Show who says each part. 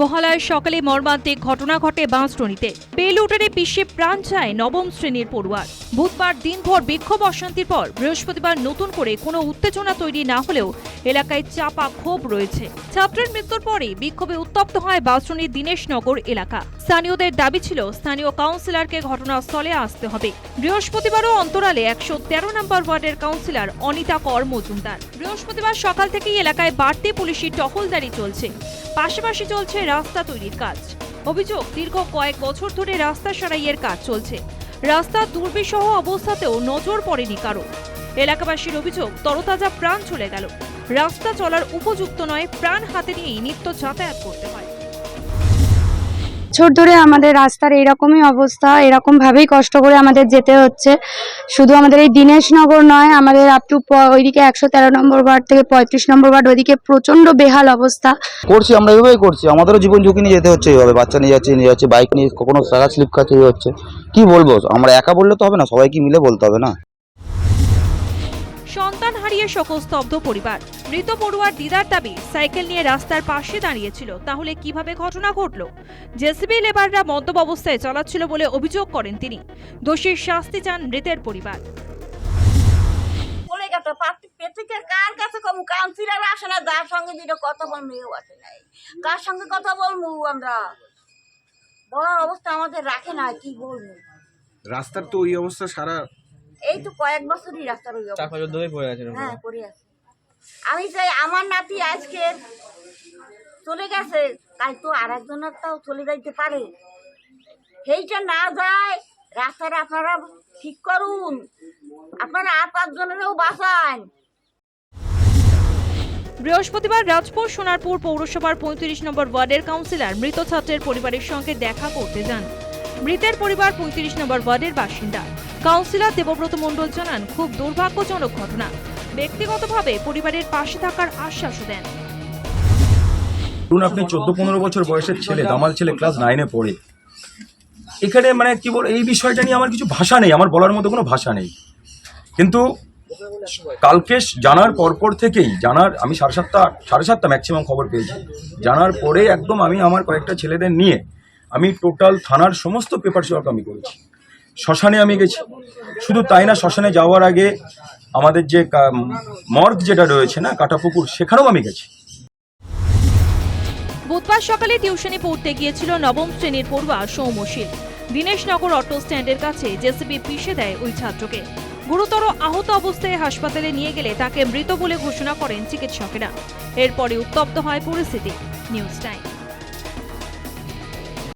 Speaker 1: মহালয়ের সকালে মর্মান্তিক ঘটনা ঘটে বাঁশটনিতে পেলুটারে পিষে প্রাণ চায় নবম শ্রেণির পড়ুয়ার। বুধবার দিনভর বিক্ষোভ অশান্তির পর বৃহস্পতিবার নতুন করে কোনো উত্তেজনা তৈরি না হলেও এলাকায় চাপা ক্ষোভ রয়েছে। ছাত্রের মৃত্যুর পরে বিক্ষোভে উত্তপ্ত হয় বাঁশটনির দীনেশনগর এলাকা। স্থানীয়দের দাবি ছিল, স্থানীয় কাউন্সিলরকে ঘটনাস্থলে আসতে হবে। বৃহস্পতিবারও অন্তরালে একশো তেরো নম্বর ওয়ার্ডের কাউন্সিলর অনিতা কর মজুমদার। বৃহস্পতিবার সকাল থেকেই এলাকায় বাড়তি পুলিশি টহলদারি চলছে। পাশাপাশি চলছে রাস্তা তৈরির কাজ। অভিযোগ, দীর্ঘ কয়েক বছর ধরে রাস্তা সারাইয়ের কাজ চলছে। রাস্তা দুর্বিষহ অবস্থাতেও নজর পড়েনি কারও। এলাকাবাসীর অভিযোগ, তরতাজা প্রাণ চলে গেল। রাস্তা চলার উপযুক্ত নয়, প্রাণ হাতে নিয়েই নিত্য যাতায়াত করতে হয়।
Speaker 2: বছর ধরে আমাদের রাস্তার এইরকমই অবস্থা এরকম ভাবেই কষ্ট করে আমাদের যেতে হচ্ছে। শুধু আমাদের এই দীনেশনগর নয় আমাদের আপ টু ওইদিকে একশো তেরো নম্বর ওয়ার্ড থেকে পঁয়ত্রিশ নম্বর ওয়ার্ড ওইদিকে প্রচণ্ড বেহাল অবস্থা।
Speaker 3: করছি আমরা এইভাবেই করছি। আমাদেরও জীবন ঝুঁকি নিয়ে যেতে হচ্ছে এইভাবে। বাচ্চা নিয়ে যাচ্ছে নিয়ে যাচ্ছে বাইক নিয়ে কখনো সারা স্লিপ খাচ্ছে এই হচ্ছে। কি বলব? আমরা একা বললে তো হবে না সবাইকে মিলে বলতে হবে না।
Speaker 1: সন্তান হারিয়ে শোকস্তব্ধ পরিবার। মৃত পড়ুয়ার দিদার দাবি সাইকেল নিয়ে রাস্তার পাশে দাঁড়িয়েছিল। তাহলে কীভাবে ঘটনা ঘটল? জেসিবি লেবাররা মদ্যপ অবস্থায় চালাচ্ছিল বলে অভিযোগ করেন তিনি। দোষীর শাস্তি চান মৃতের পরিবার।
Speaker 4: বলে গেছে কার কাছে কম? কাউন্সিলর আসে না। যার সঙ্গে কথা আসে নাই। কার সঙ্গে কথা বলব আমরা? বলার অবস্থা আমাদের রাখে না কি বলব?
Speaker 5: রাস্তার তো ওই অবস্থা সারা
Speaker 4: এই তো কয়েক বছরই রাস্তার ওই অবস্থা।
Speaker 6: পড়ে আছে
Speaker 4: হ্যাঁ পড়ে আছে। আমি চাই আমার নাতি আজকে চলে গেছে, তাই তো আর একজনেরটাও চলে যাইতে পারে। সেইটা না যায় রাস্তাটা আপনারা ঠিক করুন। আপনারা আর পাঁচজনেরও বাঁচান।
Speaker 1: বৃহস্পতিবার রাজপুর সোনারপুর পৌরসভার পঁয়ত্রিশ নম্বর ওয়ার্ডের কাউন্সিলর মৃত ছাত্রের পরিবারের সঙ্গে দেখা করতে যান। মৃতের পরিবার পঁয়ত্রিশ নম্বর ওয়ার্ডের বাসিন্দা। কাউন্সিলর দেবব্রত মণ্ডল জানান, খুব দুর্ভাগ্যজনক ঘটনা। ব্যক্তিগতভাবে পরিবারের পাশে থাকার আশ্বাসও দেন।
Speaker 7: ধরুন আপনি চোদ্দ পনেরো বছর বয়সের ছেলে, দামাল ছেলে ক্লাস নাইনে পড়ে। এখানে মানে কি বল, এই বিষয়টা নিয়ে আমার কিছু ভাষা নেই, আমার বলার মতো কোনো ভাষা নেই। কিন্তু কালকে জানার পরপর থেকেই, জানার, আমি সাড়ে সাতটা সাড়ে সাতটা ম্যাক্সিমাম খবর পেয়েছি। জানার পরে একদম আমি আমার কয়েকটা ছেলেদের নিয়ে আমি টোটাল থানার সমস্ত পেপার ওয়ার্ক আমি করেছি। শ্মশানে আমি গেছি। শুধু তাই না, শ্মশানে যাওয়ার আগে আমাদের যে মর্গ যেটা রয়েছে না কাটা কাটাপুকুর, সেখানেও আমি গেছি।
Speaker 1: বুধবার সকালে টিউশনি পড়তে গিয়েছিল নবম শ্রেণির পড়ুয়া সৌমশীল দীনেশনগর অটো স্ট্যান্ডের কাছে জেসিবি পিষে দেয় ওই ছাত্রকে। গুরুতর আহত অবস্থায় হাসপাতালে নিয়ে গেলে তাকে মৃত বলে ঘোষণা করেন চিকিৎসকেরা। এরপরে উত্তপ্ত হয় পরিস্থিতি। News time.